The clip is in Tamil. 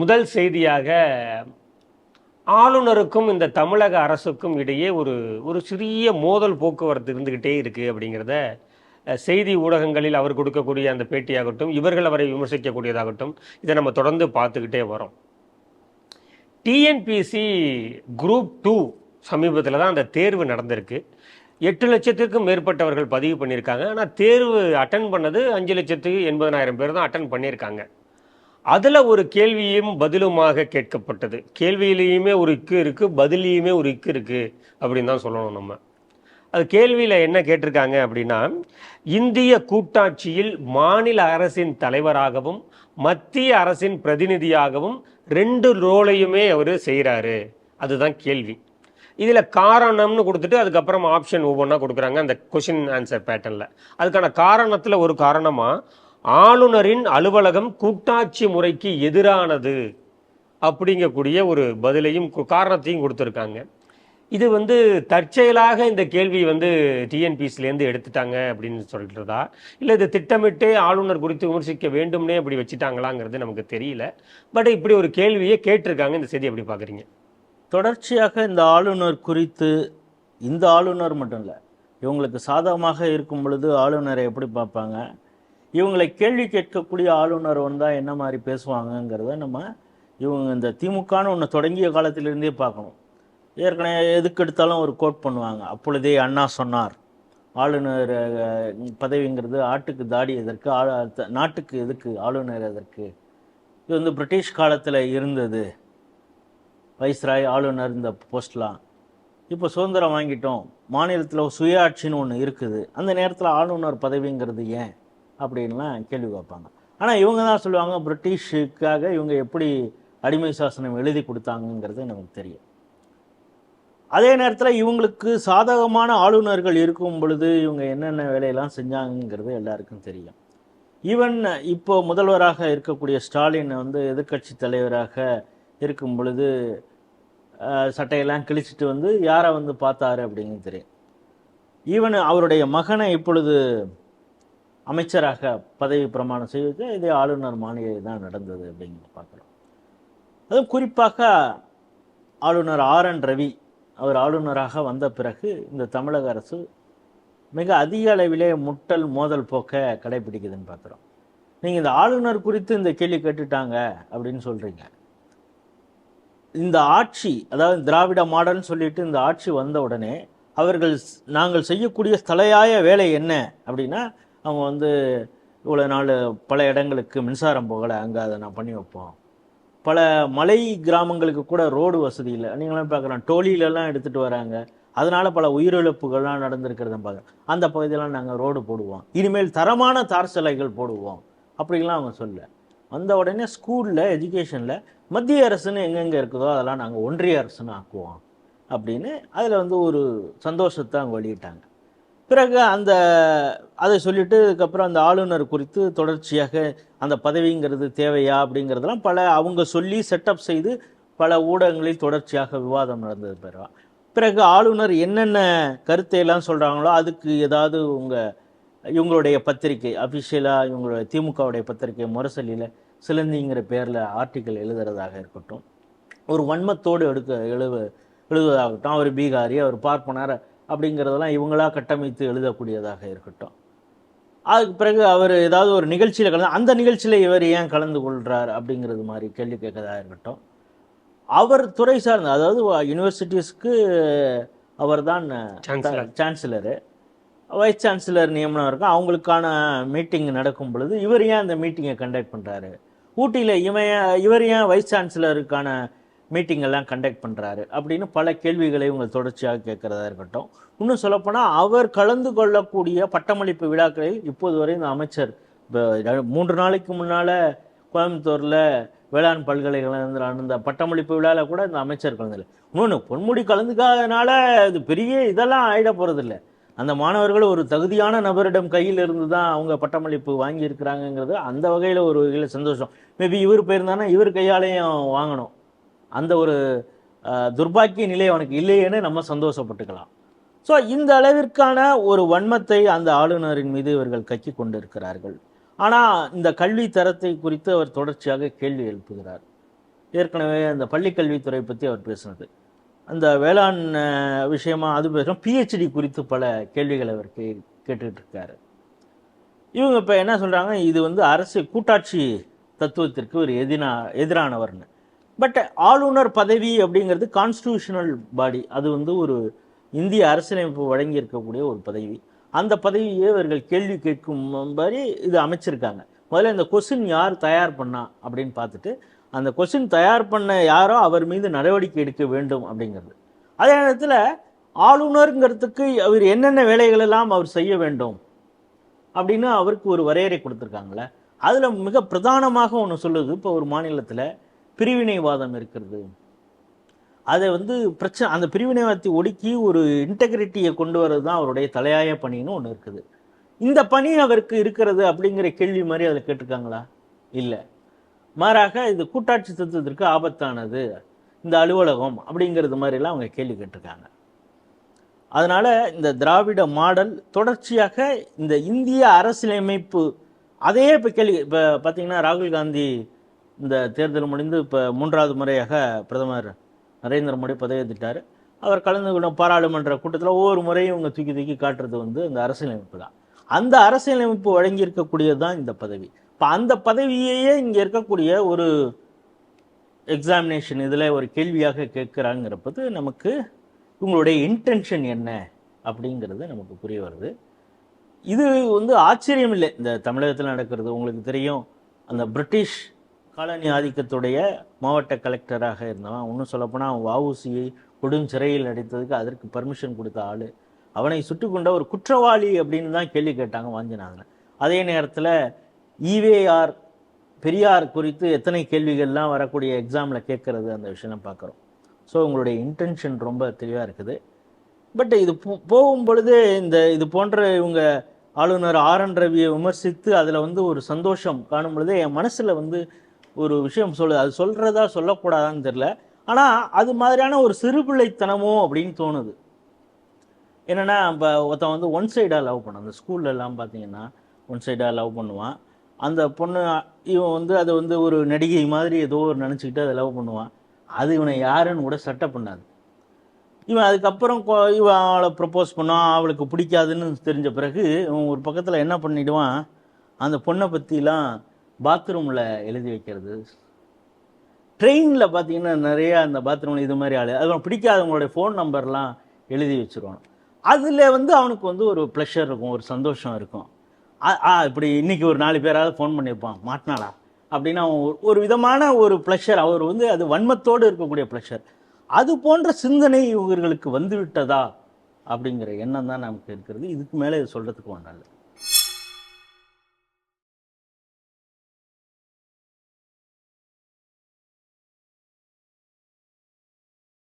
முதல் செய்தியாக ஆளுநருக்கும் இந்த தமிழக அரசுக்கும் இடையே ஒரு ஒரு சிறிய மோதல் போக்குவரத்து இருந்துக்கிட்டே இருக்குது அப்படிங்கிறத செய்தி ஊடகங்களில் அவர் கொடுக்கக்கூடிய அந்த பேட்டியாகட்டும் இவர்கள் அவரை விமர்சிக்கக்கூடியதாகட்டும் இதை நம்ம தொடர்ந்து பார்த்துக்கிட்டே வரோம். டிஎன்பிசி குரூப் டூ சமீபத்தில் தான் அந்த தேர்வு நடந்திருக்கு. எட்டு லட்சத்துக்கும் மேற்பட்டவர்கள் பதிவு பண்ணியிருக்காங்க. ஆனால் தேர்வு அட்டன் பண்ணது அஞ்சு லட்சத்துக்கு எண்பதனாயிரம் பேர் தான் அட்டன் பண்ணியிருக்காங்க. அதில் ஒரு கேள்வியும் பதிலுமாக கேட்கப்பட்டது. கேள்வியிலையுமே ஒரு இக்கு இருக்குது பதிலையுமே ஒரு இக்கு இருக்குது அப்படின்னு தான் சொல்லணும் நம்ம. அது கேள்வியில் என்ன கேட்டிருக்காங்க அப்படின்னா இந்திய கூட்டாட்சியில் மாநில அரசின் தலைவராகவும் மத்திய அரசின் பிரதிநிதியாகவும் ரெண்டு ரோலையுமே அவர் செய்கிறாரு அதுதான் கேள்வி. இதில் காரணம்னு கொடுத்துட்டு அதுக்கப்புறம் ஆப்ஷன் ஒவ்வொன்றா கொடுக்குறாங்க அந்த கொஷின் ஆன்சர் பேட்டர்னில் அதுக்கான காரணத்தில் ஒரு காரணமாக ஆளுநரின் அலுவலகம் கூட்டாட்சி முறைக்கு எதிரானது அப்படிங்கக்கூடிய ஒரு பதிலையும் கு- காரணத்தையும் கொடுத்துருக்காங்க. இது வந்து தற்செயலாக இந்த கேள்வி வந்து டிஎன்பிசிலேருந்து எடுத்துட்டாங்க அப்படின்னு சொல்கிறதா இல்லை இது திட்டமிட்டே ஆளுநர் குறித்து விமர்சிக்க வேண்டும்னே அப்படி வச்சுட்டாங்களாங்கிறது நமக்கு தெரியல. பட் இப்படி ஒரு கேள்வியை கேட்டிருக்காங்க. இந்த செய்தி எப்படி பார்க்குறீங்க? தொடர்ச்சியாக இந்த ஆளுநர் குறித்து இந்த ஆளுநர் மட்டும் இல்லை இவங்களுக்கு சாதகமாக இருக்கும் பொழுது ஆளுநரை எப்படி பார்ப்பாங்க? இவங்களை கேள்வி கேட்கக்கூடிய ஆளுநர் வந்தால் என்ன மாதிரி பேசுவாங்கங்கிறத நம்ம இவங்க இந்த திமுகன்னு ஒன்று தொடங்கிய காலத்திலிருந்தே பார்க்கணும். ஏற்கனவே எதுக்கு எடுத்தாலும் ஒரு கோட் பண்ணுவாங்க. அப்பொழுதே அண்ணா சொன்னார். ஆளுநர் பதவிங்கிறது ஆட்டுக்கு தாடி எதற்கு ஆளு த- நாட்டுக்கு எதுக்கு ஆளுநர் எதற்கு? இது வந்து பிரிட்டிஷ் காலத்தில் இருந்தது. வைஸ்ராய் ஆளுநர் இந்த போஸ்ட்லாம். இப்போ சுதந்திரம் வாங்கிட்டோம். மாநிலத்தில் சுயாட்சின்னு ஒன்று இருக்குது. அந்த நேரத்தில் ஆளுநர் பதவிங்கிறது ஏன்? அப்படின்லாம் கேள்வி கேட்பாங்க. ஆனால் இவங்க தான் சொல்லுவாங்க பிரிட்டிஷுக்காக இவங்க எப்படி அடிமை சாசனம் எழுதி கொடுத்தாங்கங்கிறது நமக்கு தெரியும். அதே நேரத்தில் இவங்களுக்கு சாதகமான ஆளுநர்கள் இருக்கும் பொழுது இவங்க என்னென்ன வேலையெல்லாம் செஞ்சாங்கங்கிறது எல்லாருக்கும் தெரியும். ஈவன் இப்போ முதல்வராக இருக்கக்கூடிய ஸ்டாலின் வந்து எதிர்க்கட்சி தலைவராக இருக்கும் பொழுது சட்டையெல்லாம் கிழிச்சிட்டு வந்து யாரை வந்து பார்த்தாரு அப்படிங்கிறது தெரியும். ஈவன் அவருடைய மகனை இப்பொழுது அமைச்சராக பதவி பிரமாணம் செய்வது இதே ஆளுநர் மாளிகை தான் நடந்தது அப்படிங்கிறது பார்க்குறோம். அதுவும் குறிப்பாக ஆளுநர் ஆர் என் ரவி அவர் ஆளுநராக வந்த பிறகு இந்த தமிழக அரசு மிக அதிக அளவிலே முட்டல் மோதல் போக்க கடைபிடிக்குதுன்னு பார்க்குறோம். நீங்கள் இந்த ஆளுநர் குறித்து இந்த கேள்வி கேட்டுட்டாங்க அப்படின்னு சொல்கிறீங்க இந்த ஆட்சி அதாவது திராவிட மாடல்னு சொல்லிட்டு இந்த ஆட்சி வந்த உடனே அவர்கள் நாங்கள் செய்யக்கூடிய தலையாய வேலை என்ன அப்படின்னா அவங்க வந்து இவ்வளோ நாள் பல இடங்களுக்கு மின்சாரம் போகலை. அங்கே அதை நான் பண்ணி வைப்போம். பல மலை கிராமங்களுக்கு கூட ரோடு வசதி இல்லை. நீங்களாம் பார்க்குறோம் டோலியிலலாம் எடுத்துகிட்டு வராங்க. அதனால் பல உயிரிழப்புகள்லாம் நடந்திருக்கிறத பார்க்குறோம் அந்த பகுதியெல்லாம் நாங்கள் ரோடு போடுவோம். இனிமேல் தரமான தார் சிலைகள் போடுவோம். அப்படிலாம் அவங்க சொல்ல வந்த உடனே ஸ்கூலில் எஜுகேஷனில் மத்திய அரசுன்னு எங்கெங்கே இருக்குதோ அதெல்லாம் நாங்கள் ஒன்றிய அரசுன்னு ஆக்குவோம். அப்படின்னு அதில் வந்து ஒரு சந்தோஷத்தை அவங்க வெளியிட்டாங்க. பிறகு அந்த அதை சொல்லிட்டு அதுக்கப்புறம் அந்த ஆளுநர் குறித்து தொடர்ச்சியாக அந்த பதவிங்கிறது தேவையா அப்படிங்கிறதெல்லாம் பல அவங்க சொல்லி செட்டப் செய்து பல ஊடகங்களில் தொடர்ச்சியாக விவாதம் நடந்தது பிறகு. பிறகு ஆளுநர் என்னென்ன கருத்தையெல்லாம் சொல்கிறாங்களோ அதுக்கு ஏதாவது உங்கள் இவங்களுடைய பத்திரிகை அஃபிஷியலாக இவங்களுடைய திமுகவுடைய பத்திரிகை முரசொலியில் சிலந்திங்கிற பேரில் ஆர்டிக்கல் எழுதுறதாக இருக்கட்டும். ஒரு வன்மத்தோடு எடுக்க எழுவ எழுதுவதாகட்டும் அவர் பீகாரி அவர் பார்ப்பனர். அப்படிங்கிறதெல்லாம் இவங்களா கட்டமைத்து எழுதக்கூடியதாக இருக்கட்டும். அதுக்கு பிறகு அவர் ஏதாவது ஒரு நிகழ்ச்சியில் கலந்து அந்த நிகழ்ச்சியில் இவர் ஏன் கலந்து கொள்கிறார் அப்படிங்கிறது மாதிரி கேள்வி கேட்கறதா இருக்கட்டும். அவர் துறை சார்ந்த அதாவது யூனிவர்சிட்டிஸ்க்கு அவர் தான். சான்சலரு வைஸ் சான்சலர் நியமனம் இருக்கும் அவங்களுக்கான மீட்டிங் நடக்கும் பொழுது இவர் ஏன் அந்த மீட்டிங்கை கண்டக்ட் பண்ணுறாரு ஊட்டியில் இவன் இவர் ஏன் வைஸ் சான்சலருக்கான மீட்டிங்கெல்லாம் கண்டக்ட் பண்ணுறாரு அப்படின்னு பல கேள்விகளை இவங்க தொடர்ச்சியாக கேட்குறதா இருக்கட்டும். இன்னும் சொல்லப்போனால் அவர் கலந்து கொள்ளக்கூடிய பட்டமளிப்பு விழாக்களில் இப்போது வரை இந்த அமைச்சர் மூன்று நாளைக்கு முன்னால் கோயம்புத்தூரில் வேளாண் பல்கலைக்கழகத்தில் நடந்த பட்டமளிப்பு விழாவில் கூட இந்த அமைச்சர் கலந்துல இன்னொன்று பொன்முடி கலந்துக்காதனால இது பெரிய இதெல்லாம் ஆயிட போகிறதில்ல அந்த மாணவர்கள் ஒரு தகுதியான நபரிடம் கையில் இருந்து தான் அவங்க பட்டமளிப்பு வாங்கியிருக்கிறாங்கங்கிறது அந்த வகையில் ஒரு வகையில் சந்தோஷம். மேபி இவர் போயிருந்தானா இவர் கையாலேயும் வாங்கணும். அந்த ஒரு துர்பாக்கிய நிலை அவனுக்கு இல்லையேன்னு நம்ம சந்தோஷப்பட்டுக்கலாம். ஸோ இந்த அளவிற்கான ஒரு வன்மத்தை அந்த ஆளுநரின் மீது இவர்கள் கக்கி கொண்டிருக்கிறார்கள். ஆனால் இந்த கல்வி தரத்தை குறித்து அவர் தொடர்ச்சியாக கேள்வி எழுப்புகிறார். ஏற்கனவே அந்த பள்ளிக்கல்வித்துறை பற்றி அவர் பேசினது. அந்த வேளாண் விஷயமா அது பேசுகிறோம் பிஹெச்டி குறித்து பல கேள்விகளை அவர் கே கேட்டுக்கிட்டு இருக்காரு இவங்க இப்போ என்ன சொல்கிறாங்க இது வந்து அரசு கூட்டாட்சி தத்துவத்திற்கு ஒரு எதினா எதிரானவர்னு. பட் ஆளுநர் பதவி அப்படிங்கிறது கான்ஸ்டியூஷனல் பாடி அது வந்து ஒரு இந்திய அரசியலமைப்பு வழங்கி இருக்கக்கூடிய ஒரு பதவி. அந்த பதவியே இவர்கள் கேள்வி கேட்கும் மாதிரி இது அமைச்சிருக்காங்க. முதல்ல இந்த கொஸ்டின் யார் தயார் பண்ணா அப்படின்னு பார்த்துட்டு அந்த கொஸ்டின் தயார் பண்ண யாரோ அவர் மீது நடவடிக்கை எடுக்க வேண்டும் அப்படிங்கிறது. அதே நேரத்தில் ஆளுநருங்கிறதுக்கு அவர் என்னென்ன வேலைகள் எல்லாம் அவர் செய்ய வேண்டும் அப்படின்னு அவருக்கு ஒரு வரையறை கொடுத்துருக்காங்களே அதில் மிக பிரதானமாக ஒன்று சொல்லுது இப்போ ஒரு மாநிலத்தில் பிரிவினைவாதம் இருக்கிறது. அதை வந்து பிரச்சனை அந்த பிரிவினைவாதத்தை ஒடுக்கி ஒரு இன்டெகிரிட்டியை கொண்டு வர்றது தான் அவருடைய தலையாய பணின்னு ஒன்று இருக்குது. இந்த பணி அவருக்கு இருக்கிறது அப்படிங்கிற கேள்வி மாதிரி அதில் கேட்டிருக்காங்களா? இல்லை. மாறாக இது கூட்டாட்சி தத்துவத்திற்கு ஆபத்தானது. இந்த அலுவலகம் அப்படிங்கிறது மாதிரிலாம் அவங்க கேள்வி கேட்டிருக்காங்க. அதனால் இந்த திராவிட மாடல் தொடர்ச்சியாக இந்த இந்திய அரசியலமைப்பு அதையே இப்போ கேள்வி இப்போ பார்த்தீங்கன்னா ராகுல் காந்தி இந்த தேர்தல் முடிந்து இப்போ மூன்றாவது முறையாக பிரதமர் நரேந்திர மோடி பதவியேற்றுட்டார். அவர் கலந்து கொண்ட பாராளுமன்ற கூட்டத்தில் ஒவ்வொரு முறையும் இவங்க தூக்கி தூக்கி காட்டுறது வந்து அந்த அரசியலமைப்பு தான் அந்த அரசியலமைப்பு வழங்கி இருக்கக்கூடியது தான் இந்த பதவி. இப்போ அந்த பதவியையே இங்கே இருக்கக்கூடிய ஒரு எக்ஸாமினேஷன் இதில் ஒரு கேள்வியாக கேட்குறாங்கிறப்பது நமக்கு உங்களுடைய இன்டென்ஷன் என்ன அப்படிங்கிறது நமக்கு புரிய வருது. இது வந்து ஆச்சரியம் இல்லை இந்த தமிழகத்தில் நடக்கிறது. உங்களுக்கு தெரியும். அந்த பிரிட்டிஷ் காலனி ஆதிக்கத்துடைய மாவட்ட கலெக்டராக இருந்தவன். இன்னும் சொல்லப்போனால் வவுசியை கொடும் சிறையில் அடைத்ததுக்கு அதற்கு பர்மிஷன் கொடுத்த ஆள். அவனை சுட்டு கொண்ட ஒரு குற்றவாளி அப்படின்னு தான் கேள்வி கேட்டாங்க வாஞ்சினாங்க அதே நேரத்தில் ஈவேஆர் பெரியார் குறித்து எத்தனை கேள்விகள்லாம் வரக்கூடிய எக்ஸாமில் கேட்குறது அந்த விஷயம் பார்க்குறோம். ஸோ உங்களுடைய இன்டென்ஷன் ரொம்ப தெளிவாக இருக்குது. பட் இது போ- போகும் பொழுது இந்த இது போன்ற இவங்க ஆளுநர் ஆர் என் ரவியை விமர்சித்து அதில் வந்து ஒரு சந்தோஷம் காணும் பொழுது என் மனசில் வந்து ஒரு விஷயம் சொல்லு அது சொல்கிறதா சொல்லக்கூடாதான்னு தெரில ஆனால் அது மாதிரியான ஒரு சிறுபிள்ளைத்தனமோ அப்படின்னு தோணுது. என்னென்னா இப்போ ஒருத்தன் வந்து ஒன் சைடாக லவ் பண்ணான். அந்த ஸ்கூல்லலாம் பார்த்தீங்கன்னா ஒன் சைடாக லவ் பண்ணுவான். அந்த பொண்ணு இவன் வந்து அதை வந்து ஒரு நடிகை மாதிரி ஏதோ ஒரு நினச்சிக்கிட்டு அதை லவ் பண்ணுவான். அது இவனை யாருன்னு கூட சட்டை பண்ணாது. இவன் அதுக்கப்புறம் இவன் அவளை ப்ரப்போஸ் பண்ணான் அவளுக்கு பிடிக்காதுன்னு தெரிஞ்ச பிறகு இவன் ஒரு பக்கத்தில் என்ன பண்ணிவிடுவான் அந்த பொண்ணை பற்றிலாம் பாத்ரூமில் எழுதி வைக்கிறது. ட்ரெயினில் பார்த்தீங்கன்னா நிறையா அந்த பாத்ரூமில் இது மாதிரி ஆள். அது பிடிக்காதவங்களுடைய ஃபோன் நம்பர்லாம் எழுதி வச்சிருவான். அதில் வந்து அவனுக்கு வந்து ஒரு ப்ளஷர் இருக்கும் ஒரு சந்தோஷம் இருக்கும். ஆ இப்படி இன்றைக்கி ஒரு நாலு பேராவது ஃபோன் பண்ணியிருப்பான் மாட்டினாளா? அப்படின்னு அவன் ஒரு- ஒரு விதமான ஒரு ப்ளஷர் அவர் வந்து அது வன்மத்தோடு இருக்கக்கூடிய ப்ளஷர் அது போன்ற சிந்தனை இவர்களுக்கு வந்து விட்டதா அப்படிங்கிற எண்ணம் தான் நமக்கு இருக்கிறது. இதுக்கு மேலே இது சொல்கிறதுக்கு இல்லை.